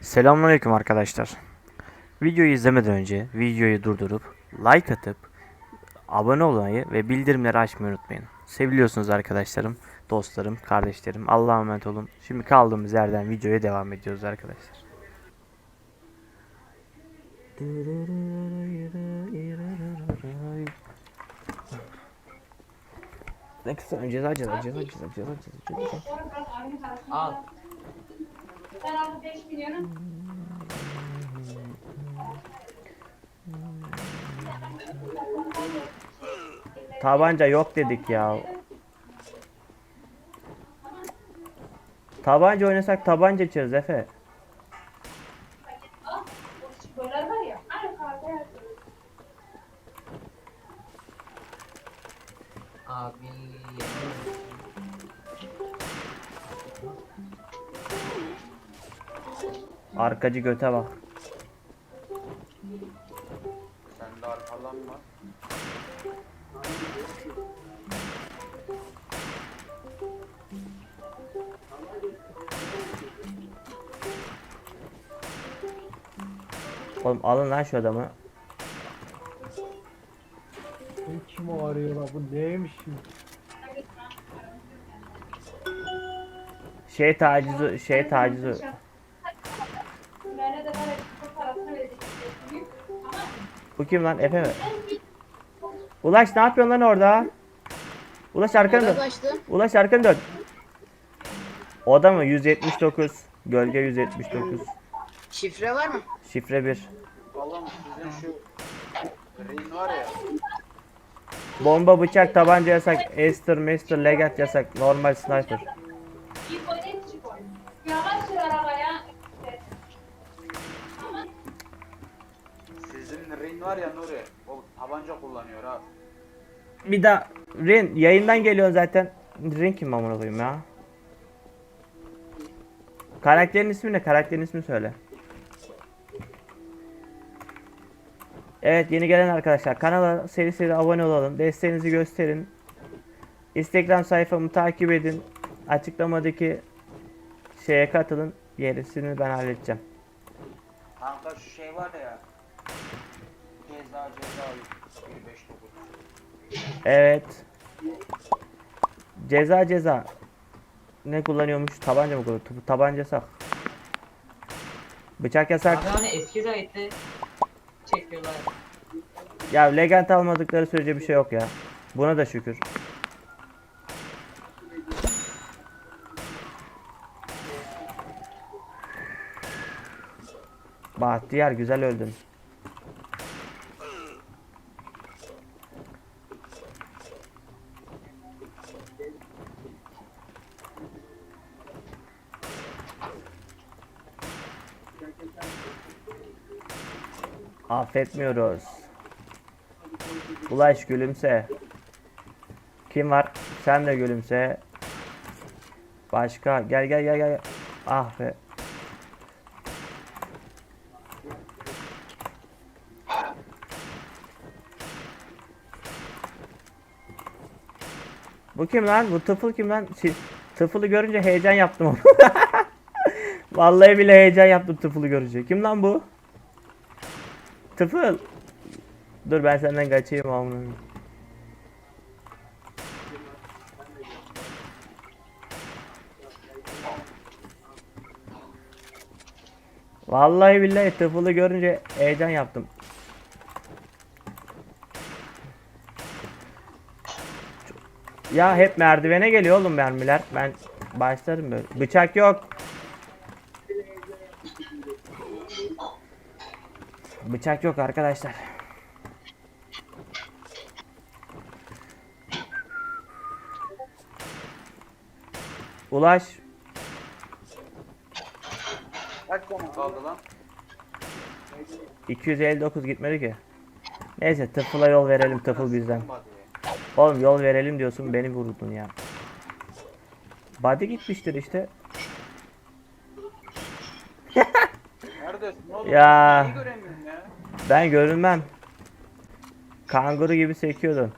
Selamünaleyküm arkadaşlar. Videoyu izlemeden önce videoyu durdurup like atıp abone olmayı ve bildirimleri açmayı unutmayın. Seviliyorsunuz arkadaşlarım, dostlarım, kardeşlerim. Allah'a emanet olun. Şimdi kaldığımız yerden videoya devam ediyoruz arkadaşlar. Ne kısa ceza ceza ceza ceza ceza ceza ceza. Al. Ben aldım 5 milyonu. Tabanca yok dedik ya. Tabanca oynasak tabanca içeriz Efe. Al. O sporlar var ya. Aynı kahve yazıyor. Abi. Arkacı göte bak. Sen de arkalanma. Oğlum alın lan şu adamı. Şimdi? Şey tacizi, şey tacizi. Bu kim lan Efe mi? Ulaş ne yapıyorsun lan orada? Ulaş arkanı dön. Ulaş arkanı dön. O da mı? 179. Gölge 179. Şifre var mı? Şifre 1. Oğlum sizin şu ring var ya. Bomba, bıçak, tabanca yasak. Aster, Master, Legat yasak. Normal sniper. Sizin ring var ya Nuri. O tabanca kullanıyor ha. Bir daha Rin yayından geliyor zaten. Rin kim amına koyayım ya? Karakterin ismi ne? Karakterin ismini söyle. Evet yeni gelen arkadaşlar kanala seri seri abone olalım. Desteğinizi gösterin. Instagram sayfamı takip edin. Açıklamadaki şeye katılın. Gerisini ben halledeceğim. Kanka şu şey var ya. Ceza ceza 159. Evet. Ceza ceza. Ne kullanıyormuş? Tabanca mı kullanıyor? Tabanca yasak. Bıçak yasak. Abi hani eski kayıtlı çekiyorlar. Ya legend almadıkları sürece bir şey yok ya. Buna da şükür. Bahtiyar güzel öldün. Affetmiyoruz. Ulaş gülümse. Kim var? Sen de gülümse. Başka. Gel gel gel gel. Ah be. Bu kim lan? Bu tıfıl kim lan? Tıfılı görünce heyecan yaptım ama. Vallahi bile heyecan yaptım tıfılı görünce. Kim lan bu? Tıfıl. Dur ben senden kaçayım amına. Vallahi billahi tıfılı görünce heyecan yaptım. Ya hep merdivene geliyor oğlum mermiler. Ben başlarım böyle. Bıçak yok. Bıçak yok arkadaşlar. Ulaş. Kaç kaldı lan? 259 gitmedi ki. Neyse tıfıla yol verelim tıfıl bizden. Oğlum yol verelim diyorsun beni vurdun ya. Body gitmiştir işte. Nerede neredesin oğlum? Ya. Neyi göremiyorum ya? Ben görünmem. Kanguru gibi sekiyordun.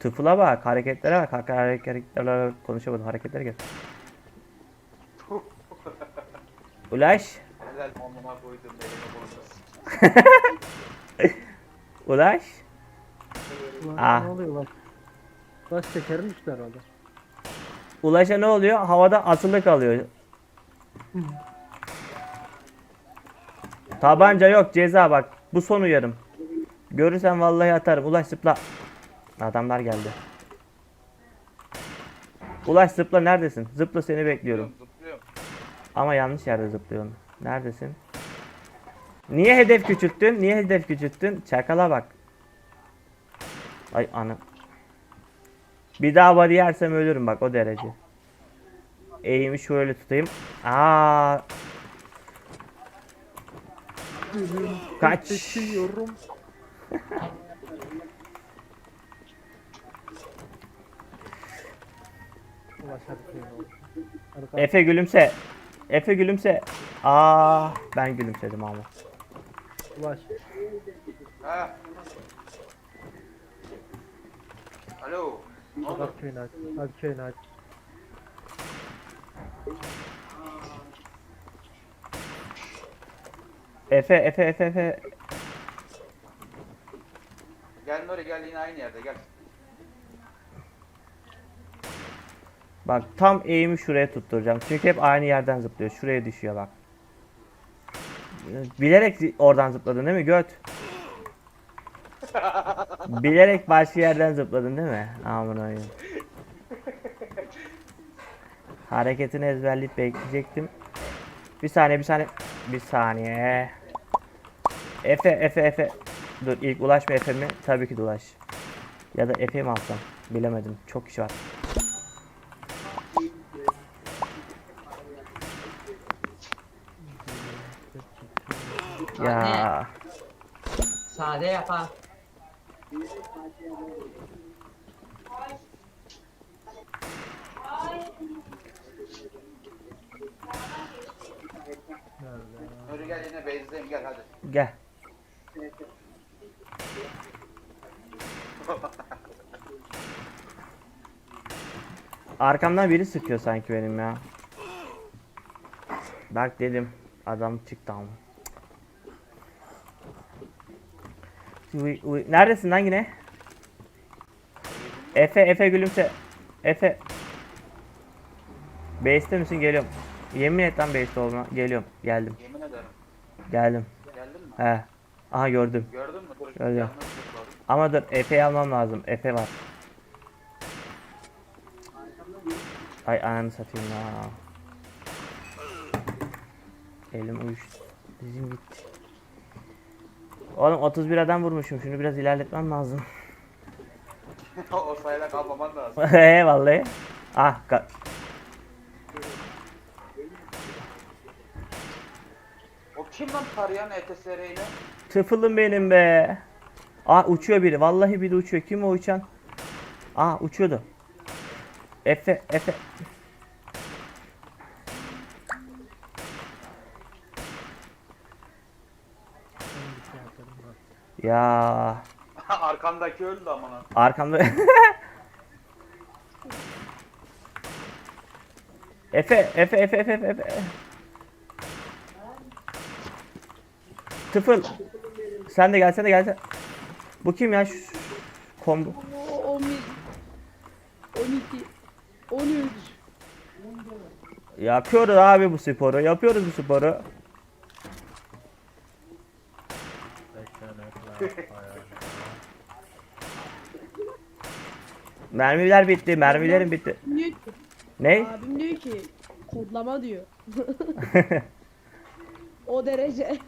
Tıfıla bak, hareketlere bak, hareket- hareketlerle konuşamadım, hareketlere gel. Ulaş, ulaş. Ulan Ah. ne oluyor lan? Baş tekerin üstü herhalde. Ulaş'a ne oluyor? Havada asılı kalıyor. Tabanca yok, ceza bak. Bu son uyarım. Görürsen vallahi atarım. Ulaş zıpla. Adamlar geldi. Ulaş zıpla neredesin? Zıpla seni bekliyorum. Zıplıyorum. Ama yanlış yerde zıplıyorsun. Neredesin? Niye hedef küçülttün? Niye hedef küçülttün? Çakala bak. Ay ana. Bir daha body yersem ölürüm bak o derece. Eğimi şöyle tutayım. Aa. Kaç. Olsun. Hadi kalk. Efe gülümse. Efe gülümse. Aa, ben gülümsedim ama. Ulaş. Ha. Alo. Ne oldu? Hadi köyünü aç. Hadi köyünü aç. Efe, Efe, Efe, Efe. Gel Nuri gel yine aynı yerde gel. Bak tam eğimi şuraya tutturacağım. Çünkü hep aynı yerden zıplıyor. Şuraya düşüyor bak. Bilerek oradan zıpladın değil mi göt? Bilerek başka yerden zıpladın değil mi? Aman oyun. Hareketini ezberleyip bekleyecektim. Bir saniye bir saniye. Bir saniye. Efe Efe Efe. Dur ilk ulaş mı Efe mi? Tabii ki de ulaş. Ya da Efe mi alsam? Bilemedim. Çok kişi var. Ya. Sade yap Nuri gel yine base'deyim gel hadi. Gel. Arkamdan biri sıkıyor sanki benim ya. Bak dedim. Adam çıktı ama. Neredesin lan yine? Efe, Efe gülümse. Efe. Base'te misin? Geliyorum. Yemin et lan base'te olma. Geliyorum. Geldim. Yemin ederim. Geldim. Geldin mi? He. Aha gördüm. Gördün mü? Dur. Gördüm. zıpladım. Ama dur Efe'yi almam lazım. Efe var. Ay ananı satayım ya. Elim uyuştu. Dizim gitti. Oğlum 31 adam vurmuşum. Şunu biraz ilerletmem lazım. o sayıda kalmaman lazım. Vallahi. Ah ka- kim lan tarayan ETSR ile? Tıfılım benim be. Aa uçuyor biri. Vallahi biri uçuyor. Kim o uçan? Aa uçuyordu. Efe Efe. Ya Arkandaki öldü amına. arkamda Efe Efe Efe Efe Efe Tıfıl. Sen de gel sen de gel. sen- Bu kim ya şu kombo? 11 12 13 Yapıyoruz abi bu sporu. Yapıyoruz bu sporu. Mermiler bitti. Mermilerim bitti. diyor ki Ne? abim diyor ki kodlama diyor. o derece.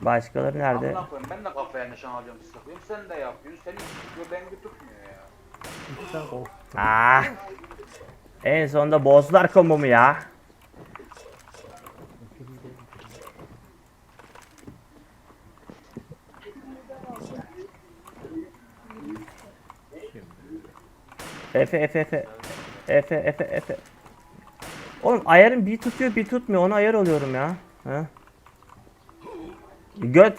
Başkaları nerede? Amına koyayım ben de kafaya nişan alıyorum sıkıyorum. Sen de yapıyorsun. Senin bir tutmuyor ya. Ah. En sonunda bozdular kombomu ya. Efe Efe Efe. Efe Efe Efe. Oğlum ayarım bir tutuyor bir tutmuyor ona ayar oluyorum ya. He? Göt.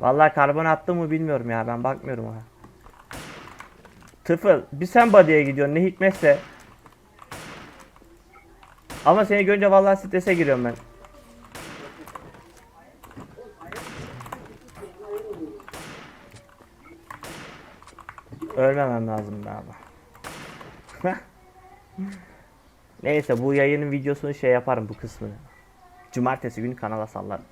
Vallahi karbon attı mı bilmiyorum ya ben bakmıyorum ona. Tıfıl bir sen body'ye gidiyorsun ne hikmetse. Ama seni görünce vallahi strese giriyorum ben. Ölmemem lazım ama. Neyse bu yayının videosunu şey yaparım bu kısmını. Cumartesi günü kanala sallarım.